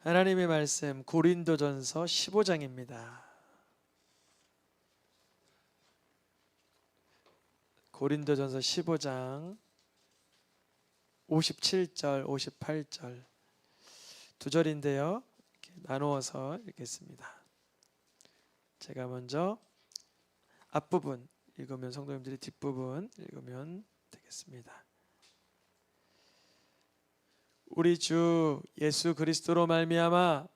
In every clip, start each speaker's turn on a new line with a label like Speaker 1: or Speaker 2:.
Speaker 1: 하나님의 말씀 고린도전서 15장입니다. 고린도전서 15장 57절, 58절 두 절인데요. 나누어서 읽겠습니다. 제가 먼저 앞부분 읽으면 성도님들이 뒷부분 읽으면 되겠습니다. 우리 주 예수 그리스도로 말미암아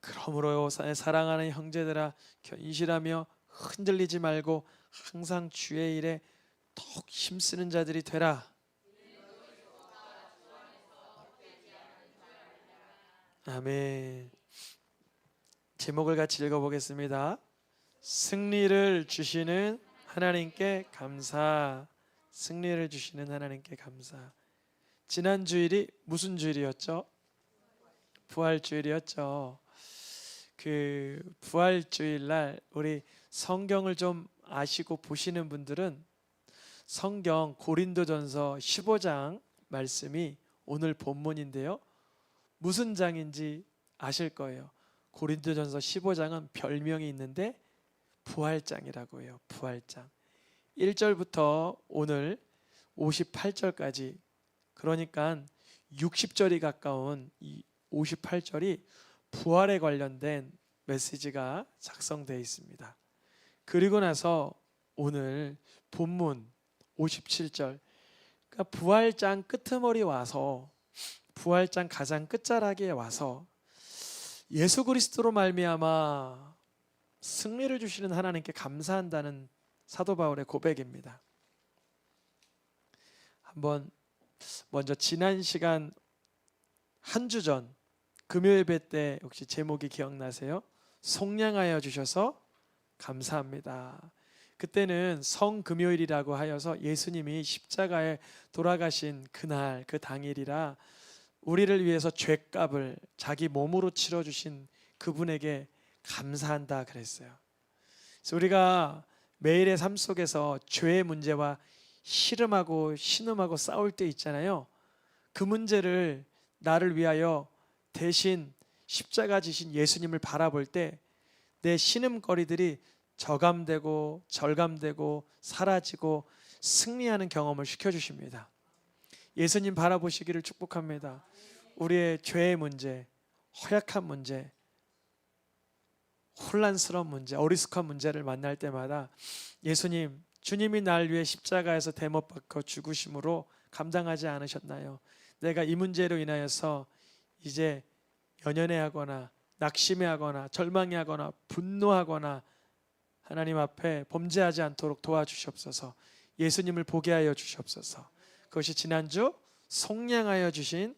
Speaker 1: 그러므로 사랑하는 형제들아 견실하며 흔들리지 말고 항상 주의 일에 더욱 힘쓰는 자들이 되라. 아멘. 제목을 같이 읽어보겠습니다. 승리를 주시는 하나님께 감사. 승리를 주시는 하나님께 감사. 지난 주일이 무슨 주일이었죠? 부활 주일이었죠. 그 부활 주일 날 우리 성경을 좀 아시고 보시는 분들은 성경 고린도전서 15장 말씀이 오늘 본문인데요. 무슨 장인지 아실 거예요. 고린도전서 15장은 별명이 있는데 부활장이라고 해요. 부활장. 1절부터 오늘 58절까지 그러니까 60절이 가까운 이 58절이 부활에 관련된 메시지가 작성되어 있습니다. 그리고 나서 오늘 본문 57절 그러니까 부활장 끄트머리 와서 부활장 가장 끝자락에 와서 예수 그리스도로 말미암아 승리를 주시는 하나님께 감사한다는 사도 바울의 고백입니다. 한번 먼저 지난 시간 한 주 전 금요 예배 때 혹시 제목이 기억나세요? 속량하여 주셔서 감사합니다. 그때는 성금요일이라고 하여서 예수님이 십자가에 돌아가신 그날 그 당일이라 우리를 위해서 죄값을 자기 몸으로 치러 주신 그분에게 감사한다 그랬어요. 그래서 우리가 매일의 삶 속에서 죄의 문제와 씨름하고 신음하고 싸울 때 있잖아요. 그 문제를 나를 위하여 대신 십자가 지신 예수님을 바라볼 때 내 신음거리들이 저감되고 절감되고 사라지고 승리하는 경험을 시켜주십니다. 예수님 바라보시기를 축복합니다. 우리의 죄의 문제, 허약한 문제, 혼란스러운 문제, 어리숙한 문제를 만날 때마다 예수님, 주님이 날 위해 십자가에서 대못 박혀 죽으심으로 감당하지 않으셨나요? 내가 이 문제로 인하여서 이제 연연해하거나 낙심해하거나 절망해하거나 분노하거나 하나님 앞에 범죄하지 않도록 도와주시옵소서. 예수님을 보게 하여 주시옵소서. 그것이 지난주 속량하여 주신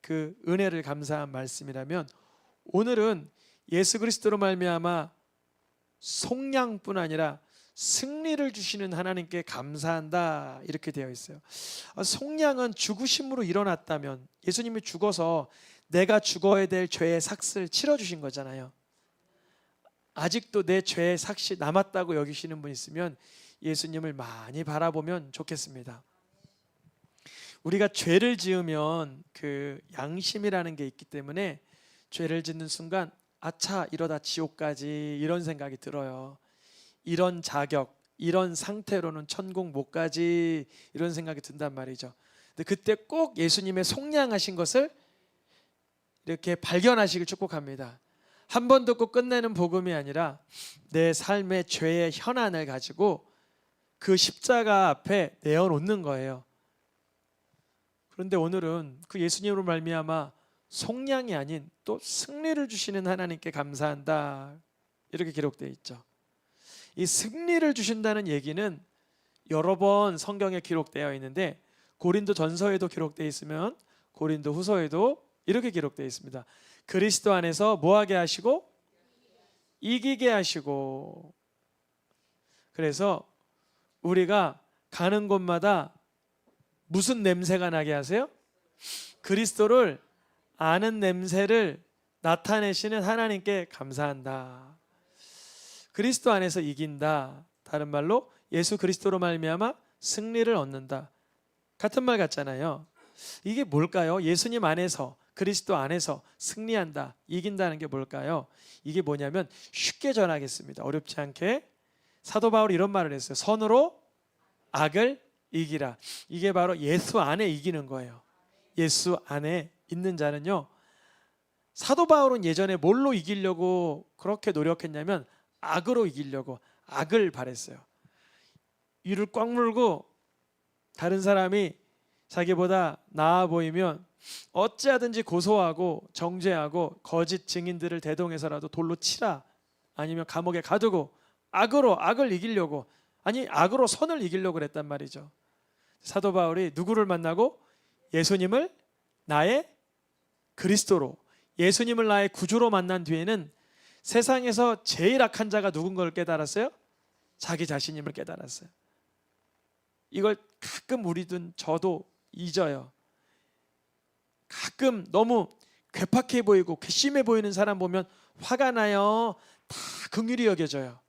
Speaker 1: 그 은혜를 감사한 말씀이라면 오늘은 예수 그리스도로 말미암아 속량뿐 아니라 승리를 주시는 하나님께 감사한다 이렇게 되어 있어요. 아, 속량은 죽으심으로 일어났다면 예수님이 죽어서 내가 죽어야 될 죄의 삭을 치러 주신 거잖아요. 아직도 내 죄의 삭이 남았다고 여기시는 분 있으면 예수님을 많이 바라보면 좋겠습니다. 우리가 죄를 지으면 그 양심이라는 게 있기 때문에 죄를 짓는 순간 아차 이러다 지옥까지 이런 생각이 들어요. 이런 자격, 이런 상태로는 천국 못 가지 이런 생각이 든단 말이죠. 근데 그때 꼭 예수님의 속량하신 것을 이렇게 발견하시길 축복합니다. 한 번 듣고 끝내는 복음이 아니라 내 삶의 죄의 현안을 가지고 그 십자가 앞에 내어놓는 거예요. 그런데 오늘은 그 예수님으로 말미암아 속량이 아닌 또 승리를 주시는 하나님께 감사한다. 이렇게 기록되어 있죠. 이 승리를 주신다는 얘기는 여러 번 성경에 기록되어 있는데 고린도 전서에도 기록되어 있으면 고린도 후서에도 이렇게 기록되어 있습니다. 그리스도 안에서 뭐하게 하시고 이기게 하시고 그래서 우리가 가는 곳마다 무슨 냄새가 나게 하세요? 그리스도를 아는 냄새를 나타내시는 하나님께 감사한다. 그리스도 안에서 이긴다. 다른 말로 예수 그리스도로 말미암아 승리를 얻는다. 같은 말 같잖아요. 이게 뭘까요? 예수님 안에서 그리스도 안에서 승리한다, 이긴다는 게 뭘까요? 이게 뭐냐면 쉽게 전하겠습니다. 어렵지 않게 사도 바울이 이런 말을 했어요. 선으로 악을 이기라. 이게 바로 예수 안에 이기는 거예요. 예수 안에 있는 자는요. 사도 바울은 예전에 뭘로 이기려고 그렇게 노력했냐면 악으로 이기려고 악을 바랬어요. 이를 꽉 물고 다른 사람이 자기보다 나아 보이면 어찌하든지 고소하고 정죄하고 거짓 증인들을 대동해서라도 돌로 치라 아니면 감옥에 가두고 악으로 악을 이기려고 아니 악으로 선을 이기려고 그랬단 말이죠. 사도 바울이 누구를 만나고 예수님을 나의 그리스도로 예수님을 나의 구주로 만난 뒤에는 세상에서 제일 악한 자가 누군 걸 깨달았어요? 자기 자신임을 깨달았어요. 이걸 가끔 우리든 저도 잊어요. 가끔 너무 괴팍해 보이고 괘씸해 보이는 사람 보면 화가 나요. 다 긍휼히 여겨져요.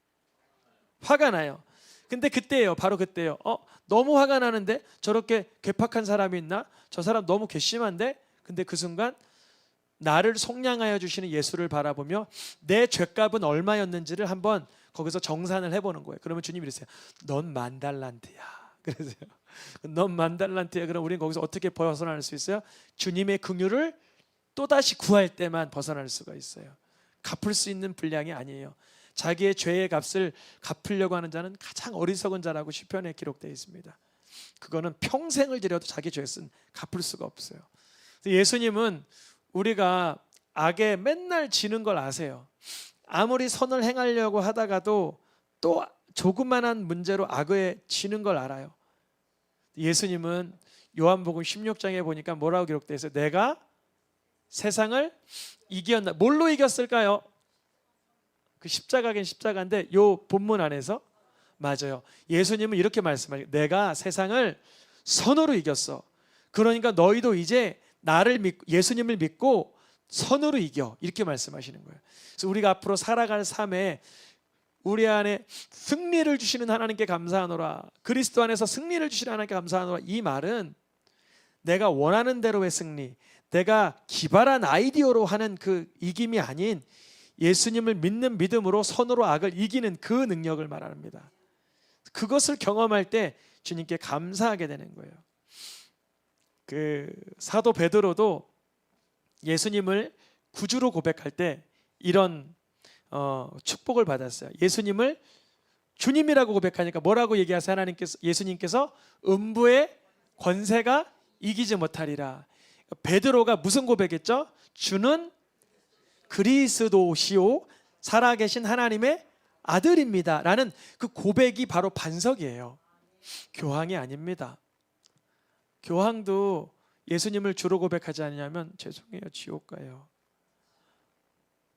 Speaker 1: 화가 나요. 근데 그때예요. 바로 그때요. 어, 너무 화가 나는데 저렇게 괴팍한 사람이 있나? 저 사람 너무 괘씸한데? 근데 그 순간 나를 속량하여 주시는 예수를 바라보며 내 죄값은 얼마였는지를 한번 거기서 정산을 해보는 거예요. 그러면 주님이 이러세요. 넌 만달란트야. 그러세요. 넌 만달란트야. 그럼 우리는 거기서 어떻게 벗어날 수 있어요? 주님의 긍휼을 또 다시 구할 때만 벗어날 수가 있어요. 갚을 수 있는 분량이 아니에요. 자기의 죄의 값을 갚으려고 하는 자는 가장 어리석은 자라고 시편에 기록되어 있습니다. 그거는 평생을 들여도 자기 죄는 갚을 수가 없어요. 예수님은 우리가 악에 맨날 지는 걸 아세요. 아무리 선을 행하려고 하다가도 또 조그만한 문제로 악에 지는 걸 알아요. 예수님은 요한복음 16장에 보니까 뭐라고 기록되어 있어요? 내가 세상을 이겼나? 뭘로 이겼을까요? 그 십자가긴 십자가인데 요 본문 안에서 맞아요. 예수님은 이렇게 말씀하세요. 내가 세상을 선으로 이겼어. 그러니까 너희도 이제 나를 믿고 예수님을 믿고 선으로 이겨 이렇게 말씀하시는 거예요. 그래서 우리가 앞으로 살아갈 삶에 우리 안에 승리를 주시는 하나님께 감사하노라. 그리스도 안에서 승리를 주시는 하나님께 감사하노라. 이 말은 내가 원하는 대로의 승리, 내가 기발한 아이디어로 하는 그 이김이 아닌 예수님을 믿는 믿음으로 선으로 악을 이기는 그 능력을 말합니다. 그것을 경험할 때 주님께 감사하게 되는 거예요. 그 사도 베드로도 예수님을 구주로 고백할 때 이런 어, 축복을 받았어요. 예수님을 주님이라고 고백하니까 뭐라고 얘기하세요? 하나님께서 예수님께서 음부의 권세가 이기지 못하리라. 베드로가 무슨 고백했죠? 주는 그리스도시오 살아계신 하나님의 아들입니다라는 그 고백이 바로 반석이에요. 교황이 아닙니다. 교황도 예수님을 주로 고백하지 않냐면 죄송해요 지옥 가요.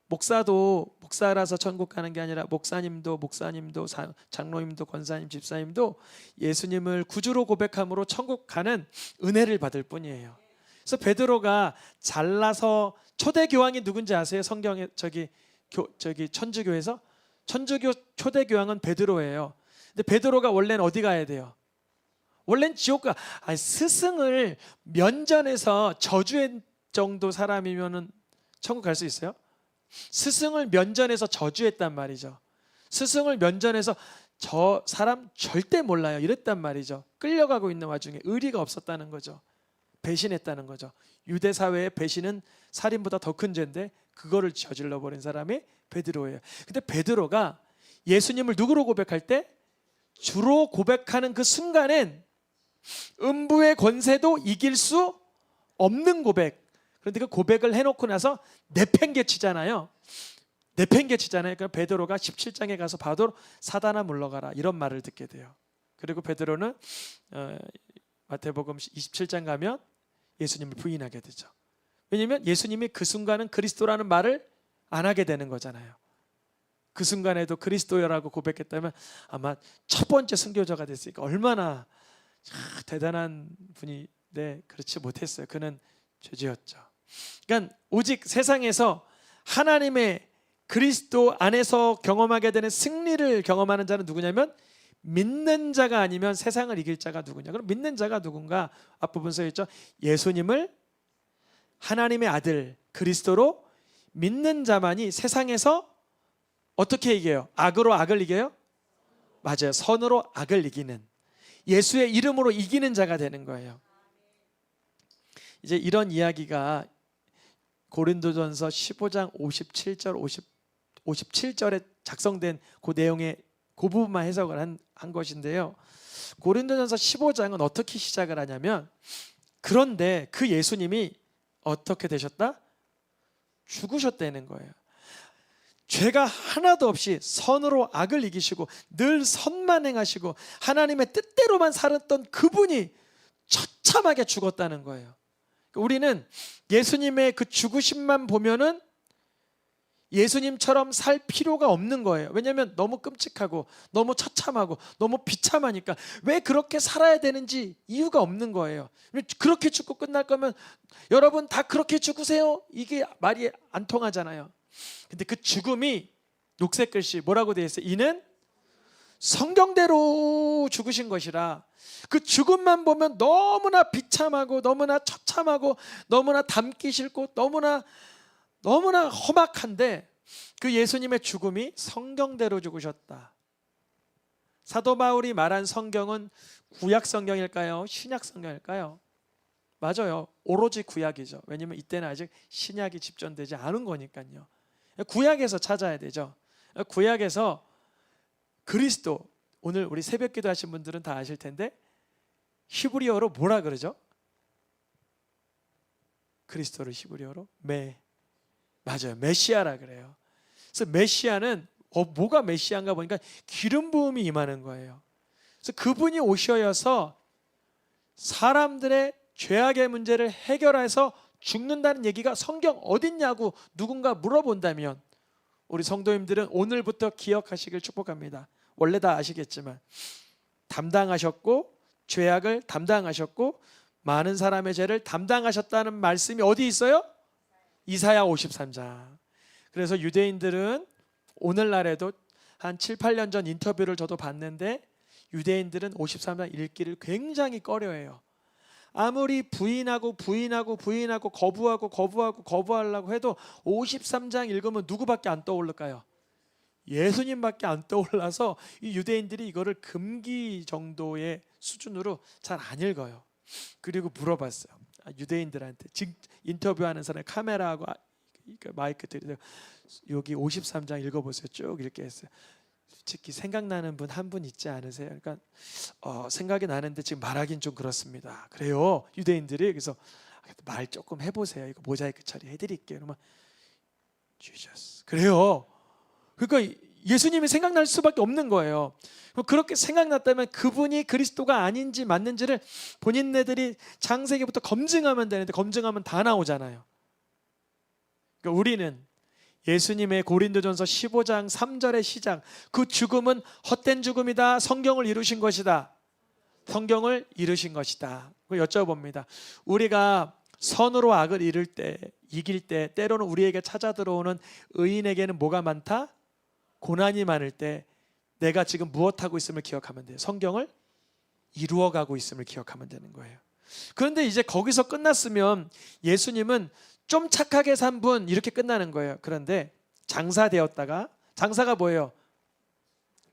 Speaker 1: 목사도 목사라서 천국 가는 게 아니라 목사님도 목사님도 장로님도 권사님 집사님도 예수님을 구주로 고백함으로 천국 가는 은혜를 받을 뿐이에요. 그래서 베드로가 잘나서 초대 교황이 누군지 아세요? 성경에 저기 교, 저기 천주교에서 천주교 초대 교황은 베드로예요. 근데 베드로가 원래는 어디 가야 돼요? 원래는 지옥 가. 아니, 스승을 면전에서 저주한 정도 사람이면은 천국 갈 수 있어요? 스승을 면전에서 저주했단 말이죠. 스승을 면전에서 저 사람 절대 몰라요. 이랬단 말이죠. 끌려가고 있는 와중에 의리가 없었다는 거죠. 배신했다는 거죠. 유대 사회의 배신은 살인보다 더 큰 죄인데 그거를 저질러 버린 사람이 베드로예요. 근데 베드로가 예수님을 누구로 고백할 때 주로 고백하는 그 순간엔 음부의 권세도 이길 수 없는 고백. 그런데 그 고백을 해놓고 나서 내팽개치잖아요. 내팽개치잖아요. 그러니까 베드로가 17장에 가서 봐도 사단아 물러가라 이런 말을 듣게 돼요. 그리고 베드로는 어, 마태복음 27장 가면 예수님을 부인하게 되죠. 왜냐하면 예수님이 그 순간은 그리스도라는 말을 안 하게 되는 거잖아요. 그 순간에도 그리스도여라고 고백했다면 아마 첫 번째 순교자가 됐으니까 얼마나 대단한 분이 네 그렇지 못했어요. 그는 죄지었죠. 그러니까 오직 세상에서 하나님의 그리스도 안에서 경험하게 되는 승리를 경험하는 자는 누구냐면 믿는 자가 아니면 세상을 이길 자가 누구냐? 그럼 믿는 자가 누군가? 앞부분 써 있죠. 예수님을 하나님의 아들 그리스도로 믿는 자만이 세상에서 어떻게 이겨요? 악으로 악을 이겨요? 맞아요. 선으로 악을 이기는 예수의 이름으로 이기는 자가 되는 거예요. 이제 이런 이야기가 고린도전서 15장 57절 50 57절에 작성된 그 내용의 그 부분만 해석을 한, 한 것인데요. 고린도전서 15장은 어떻게 시작을 하냐면 그런데 그 예수님이 어떻게 되셨다? 죽으셨다는 거예요. 죄가 하나도 없이 선으로 악을 이기시고 늘 선만 행하시고 하나님의 뜻대로만 살았던 그분이 처참하게 죽었다는 거예요. 우리는 예수님의 그 죽으심만 보면은 예수님처럼 살 필요가 없는 거예요. 왜냐하면 너무 끔찍하고 너무 처참하고 너무 비참하니까 왜 그렇게 살아야 되는지 이유가 없는 거예요. 그렇게 죽고 끝날 거면 여러분 다 그렇게 죽으세요. 이게 말이 안 통하잖아요. 근데 그 죽음이 녹색 글씨 뭐라고 되어 있어요? 이는 성경대로 죽으신 것이라 그 죽음만 보면 너무나 비참하고 너무나 처참하고 너무나 담기 싫고 너무나 너무나 험악한데 그 예수님의 죽음이 성경대로 죽으셨다. 사도 바울이 말한 성경은 구약 성경일까요? 신약 성경일까요? 맞아요. 오로지 구약이죠. 왜냐면 이때는 아직 신약이 집전되지 않은 거니까요. 구약에서 찾아야 되죠. 구약에서 그리스도 오늘 우리 새벽 기도 하신 분들은 다 아실 텐데 히브리어로 뭐라 그러죠? 그리스도를 히브리어로 메 맞아요. 메시아라 그래요. 그래서 메시아는 어, 뭐가 메시아인가 보니까 기름 부음이 임하는 거예요. 그래서 그분이 오셔서 사람들의 죄악의 문제를 해결해서 죽는다는 얘기가 성경 어딨냐고 누군가 물어본다면 우리 성도님들은 오늘부터 기억하시길 축복합니다. 원래 다 아시겠지만 담당하셨고 죄악을 담당하셨고 많은 사람의 죄를 담당하셨다는 말씀이 어디 있어요? 이사야 53장. 그래서 유대인들은 오늘날에도 한 7, 8년 전 인터뷰를 저도 봤는데 유대인들은 53장 읽기를 굉장히 꺼려해요. 아무리 부인하고 부인하고 부인하고 거부하고 거부하고 거부하려고 해도 53장 읽으면 누구밖에 안 떠오를까요? 예수님밖에 안 떠올라서 이 유대인들이 이거를 금기 정도의 수준으로 잘 안 읽어요. 그리고 물어봤어요. 아, 유대인들한테 직 인터뷰하는 사람 카메라하고 아, 그 마이크 들이대 여기 53장 읽어보세요. 쭉 이렇게 했어요. 솔직히 생각나는 분한분 있지 않으세요? 그러니까 어, 생각이 나는데 지금 말하긴 좀 그렇습니다. 그래요. 유대인들이 그래서 말 조금 해보세요. 이거 모자이크 처리해드릴게요. 그러면 Jesus. 그래요. 그러니까 예수님이 생각날 수밖에 없는 거예요. 그렇게 생각났다면 그분이 그리스도가 아닌지 맞는지를 본인네들이 창세기부터 검증하면 되는데 검증하면 다 나오잖아요. 그러니까 우리는 예수님의 고린도전서 15장 3절의 시작 그 죽음은 헛된 죽음이다. 성경을 이루신 것이다. 성경을 이루신 것이다. 여쭤봅니다. 우리가 선으로 악을 이룰 때, 이길 때, 때로는 우리에게 찾아 들어오는 의인에게는 뭐가 많다? 고난이 많을 때 내가 지금 무엇하고 있음을 기억하면 돼요. 성경을 이루어가고 있음을 기억하면 되는 거예요. 그런데 이제 거기서 끝났으면 예수님은 좀 착하게 산 분 이렇게 끝나는 거예요. 그런데 장사되었다가 장사가 뭐예요?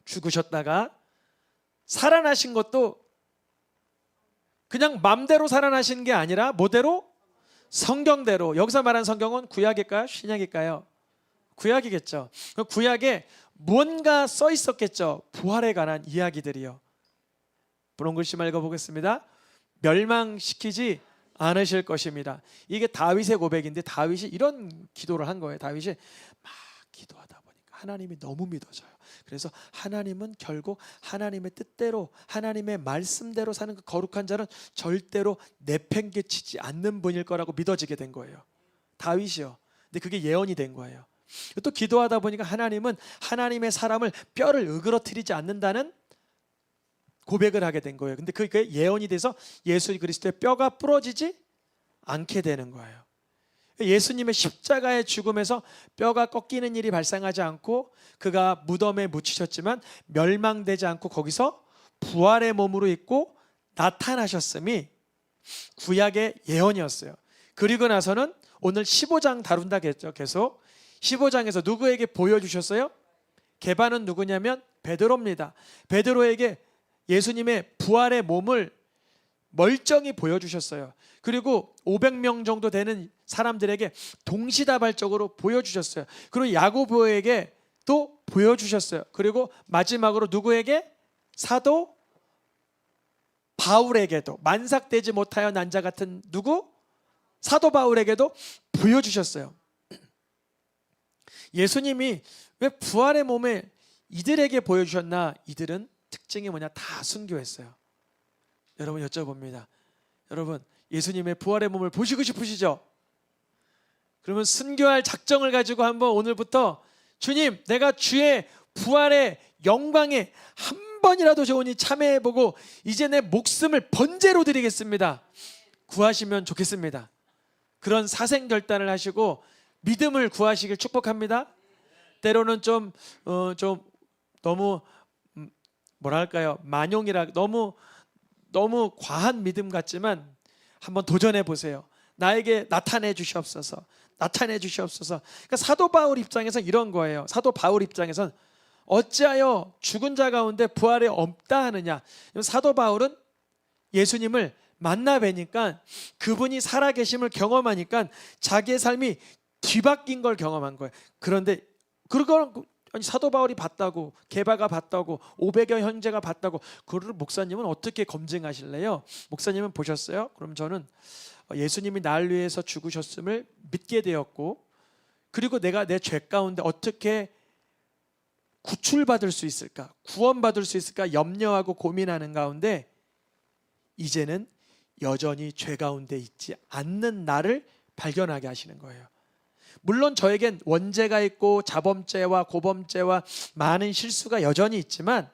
Speaker 1: 죽으셨다가 살아나신 것도 그냥 맘대로 살아나신 게 아니라 뭐대로 성경대로 여기서 말한 성경은 구약일까요? 신약일까요? 구약이겠죠. 그 구약에 뭔가 써 있었겠죠. 부활에 관한 이야기들이요. 글씨만 읽어보겠습니다. 멸망시키지 않으실 것입니다. 이게 다윗의 고백인데 다윗이 이런 기도를 한 거예요. 다윗이 막 기도하다 보니까 하나님이 너무 믿어져요. 그래서 하나님은 결국 하나님의 뜻대로 하나님의 말씀대로 사는 그 거룩한 자는 절대로 내팽개치지 않는 분일 거라고 믿어지게 된 거예요. 다윗이요. 근데 그게 예언이 된 거예요. 또 기도하다 보니까 하나님은 하나님의 사람을 뼈를 으그러뜨리지 않는다는 고백을 하게 된 거예요. 근데 그게 예언이 돼서 예수 그리스도의 뼈가 부러지지 않게 되는 거예요. 예수님의 십자가의 죽음에서 뼈가 꺾이는 일이 발생하지 않고 그가 무덤에 묻히셨지만 멸망되지 않고 거기서 부활의 몸으로 있고 나타나셨음이 구약의 예언이었어요. 그리고 나서는 오늘 15장 다룬다겠죠. 계속 15장에서 누구에게 보여주셨어요? 개반은 누구냐면 베드로입니다. 베드로에게 예수님의 부활의 몸을 멀쩡히 보여주셨어요. 그리고 500명 정도 되는 사람들에게 동시다발적으로 보여주셨어요. 그리고 야고보에게 또 보여주셨어요. 그리고 마지막으로 누구에게 사도 바울에게도 만삭되지 못하여 난자 같은 누구 사도 바울에게도 보여주셨어요. 예수님이 왜 부활의 몸을 이들에게 보여주셨나? 이들은 특징이 뭐냐? 다 순교했어요. 여러분 여쭤봅니다. 여러분 예수님의 부활의 몸을 보시고 싶으시죠? 그러면 순교할 작정을 가지고 한번 오늘부터 주님, 내가 주의 부활의 영광에 한 번이라도 좋으니 참여해보고 이제 내 목숨을 번제로 드리겠습니다. 구하시면 좋겠습니다. 그런 사생 결단을 하시고 믿음을 구하시길 축복합니다. 때로는 좀, 어, 좀 너무 음, 뭐랄까요 만용이라 너무 너무 과한 믿음 같지만 한번 도전해 보세요. 나에게 나타내 주시옵소서. 나타내 주시옵소서. 그러니까 사도 바울 입장에서 이런 거예요. 사도 바울 입장에선 어찌하여 죽은 자 가운데 부활에 없다 하느냐. 사도 바울은 예수님을 만나 뵈니까 그분이 살아계심을 경험하니까 자기의 삶이 뒤바뀐 걸 경험한 거예요. 그런데 그걸 아니 사도 바울이 봤다고 개바가 봤다고 500여 형제가 봤다고 그를 목사님은 어떻게 검증하실래요? 목사님은 보셨어요? 그럼 저는 예수님이 날 위해서 죽으셨음을 믿게 되었고 그리고 내가 내 죄 가운데 어떻게 구출받을 수 있을까? 구원받을 수 있을까? 염려하고 고민하는 가운데 이제는 여전히 죄 가운데 있지 않는 나를 발견하게 하시는 거예요. 물론 저에겐 원죄가 있고 자범죄와 고범죄와 많은 실수가 여전히 있지만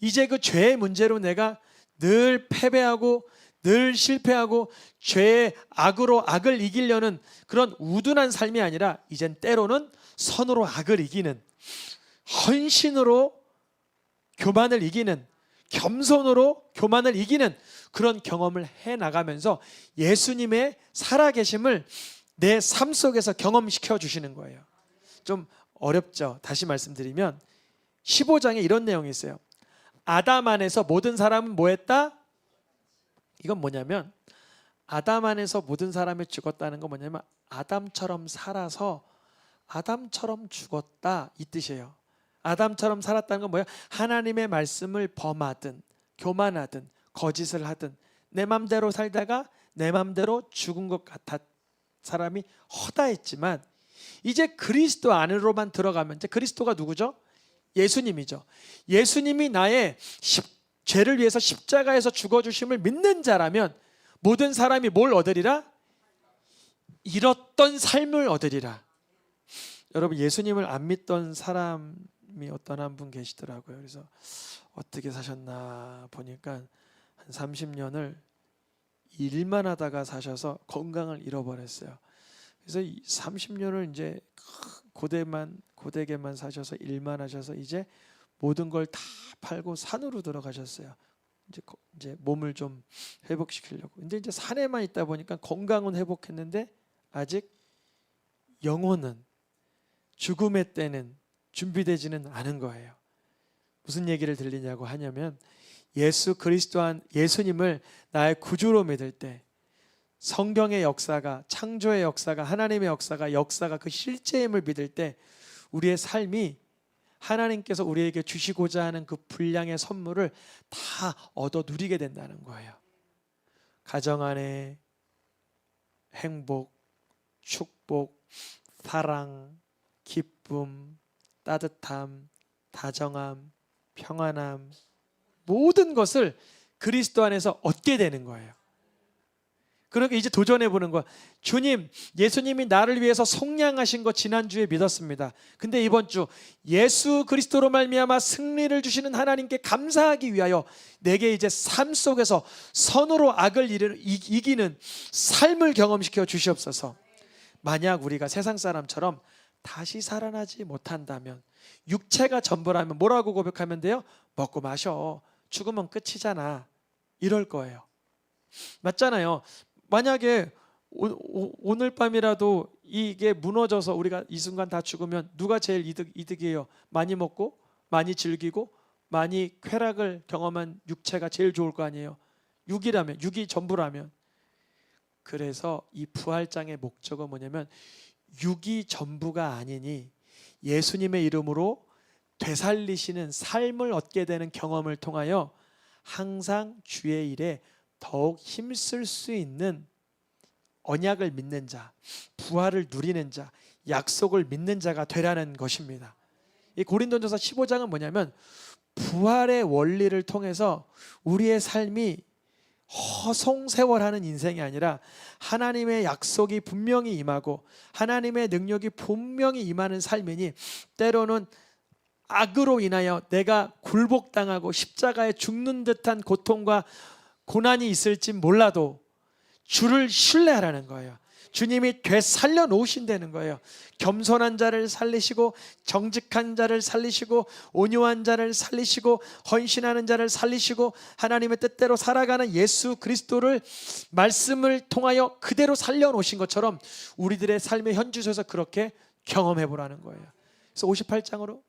Speaker 1: 이제 그 죄의 문제로 내가 늘 패배하고 늘 실패하고 죄의 악으로 악을 이기려는 그런 우둔한 삶이 아니라 이젠 때로는 선으로 악을 이기는 헌신으로 교만을 이기는 겸손으로 교만을 이기는 그런 경험을 해 나가면서 예수님의 살아계심을 내 삶 속에서 경험시켜 주시는 거예요. 좀 어렵죠. 다시 말씀드리면 15장에 이런 내용이 있어요. 아담 안에서 모든 사람은 뭐 했다? 이건 뭐냐면 아담 안에서 모든 사람이 죽었다는 건 뭐냐면 아담처럼 살아서 아담처럼 죽었다 이 뜻이에요. 아담처럼 살았다는 건 뭐야? 하나님의 말씀을 범하든 교만하든 거짓을 하든 내 맘대로 살다가 내 맘대로 죽은 것 같았 사람이 허다했지만 이제 그리스도 안으로만 들어가면 이제 그리스도가 누구죠? 예수님이죠. 예수님이 나의 십, 죄를 위해서 십자가에서 죽어 주심을 믿는 자라면 모든 사람이 뭘 얻으리라? 잃었던 삶을 얻으리라. 여러분 예수님을 안 믿던 사람이 어떤 한 분 계시더라고요. 그래서 어떻게 사셨나 보니까 한 30년을 일만 하다가 사셔서 건강을 잃어버렸어요. 그래서 30년을 이제 고대만 고대게만 사셔서 일만 하셔서 이제 모든 걸 다 팔고 산으로 들어가셨어요. 이제 거- 이제 몸을 좀 회복시키려고. 근데 이제 산에만 있다 보니까 건강은 회복했는데 아직 영혼은 죽음의 때는 준비되지는 않은 거예요. 무슨 얘기를 들리냐고 하냐면 예수 그리스도 한 예수님을 나의 구주로 믿을 때 성경의 역사가 창조의 역사가 하나님의 역사가 역사가 그 실제임을 믿을 때 우리의 삶이 하나님께서 우리에게 주시고자 하는 그 분량의 선물을 다 얻어 누리게 된다는 거예요. 가정 안에 행복, 축복, 사랑, 기쁨, 따뜻함, 다정함, 평안함 모든 것을 그리스도 안에서 얻게 되는 거예요. 그러니까 이제 도전해 보는 거야. 주님, 예수님이 나를 위해서 속량하신 거 지난주에 믿었습니다. 근데 이번 주 예수 그리스도로 말미암아 승리를 주시는 하나님께 감사하기 위하여 내게 이제 삶 속에서 선으로 악을 이기는 삶을 경험시켜 주시옵소서. 만약 우리가 세상 사람처럼 다시 살아나지 못한다면 육체가 전부라면 뭐라고 고백하면 돼요? 먹고 마셔. 죽으면 끝이잖아. 이럴 거예요. 맞잖아요. 만약에 오, 늘 밤이라도 이게 무너져서 우리가 이 순간 다 죽으면 누가 제일 이득, 이득이에요? 많이 먹고 많이 즐기고 많이 쾌락을 경험한 육체가 제일 좋을 거 아니에요? 육이라면 육이 전부라면 그래서 이 부활장의 목적은 뭐냐면 육이 전부가 아니니 예수님의 이름으로 되살리시는 삶을 얻게 되는 경험을 통하여 항상 주의 일에 더욱 힘쓸 수 있는 언약을 믿는 자, 부활을 누리는 자, 약속을 믿는 자가 되라는 것입니다. 이 고린도전서 15장은 뭐냐면 부활의 원리를 통해서 우리의 삶이 허송세월하는 인생이 아니라 하나님의 약속이 분명히 임하고 하나님의 능력이 분명히 임하는 삶이니 때로는 악으로 인하여 내가 굴복당하고 십자가에 죽는 듯한 고통과 고난이 있을지 몰라도 주를 신뢰하라는 거예요. 주님이 되살려 놓으신다는 거예요. 겸손한 자를 살리시고 정직한 자를 살리시고 온유한 자를 살리시고 헌신하는 자를 살리시고 하나님의 뜻대로 살아가는 예수 그리스도를 말씀을 통하여 그대로 살려 놓으신 것처럼 우리들의 삶의 현주소에서 그렇게 경험해 보라는 거예요. 그래서 58장으로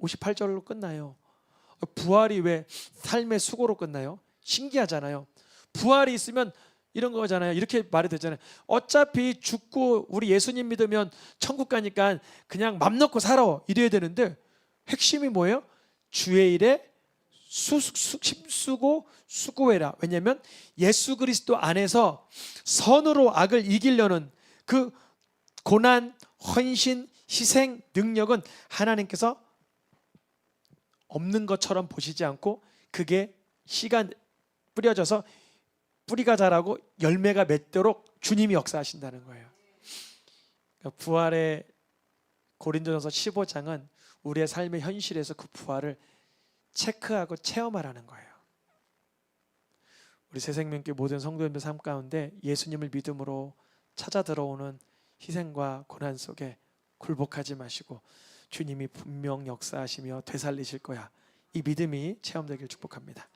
Speaker 1: 58절로 끝나요. 부활이 왜 삶의 수고로 끝나요? 신기하잖아요. 부활이 있으면 이런 거잖아요. 이렇게 말이 되잖아요. 어차피 죽고 우리 예수님 믿으면 천국 가니까 그냥 맘 놓고 살아 이래야 되는데 핵심이 뭐예요? 주의 일에 힘쓰고 수고해라. 왜냐하면 예수 그리스도 안에서 선으로 악을 이기려는 그 고난, 헌신, 희생 능력은 하나님께서 없는 것처럼 보시지 않고 그게 시간 뿌려져서 뿌리가 자라고 열매가 맺도록 주님이 역사하신다는 거예요. 그러니까 부활의 고린도전서 15장은 우리의 삶의 현실에서 그 부활을 체크하고 체험하라는 거예요. 우리 새생명교 모든 성도님들 삶 가운데 예수님을 믿음으로 찾아 들어오는 희생과 고난 속에 굴복하지 마시고 주님이 분명 역사하시며 되살리실 거야. 이 믿음이 체험되길 축복합니다.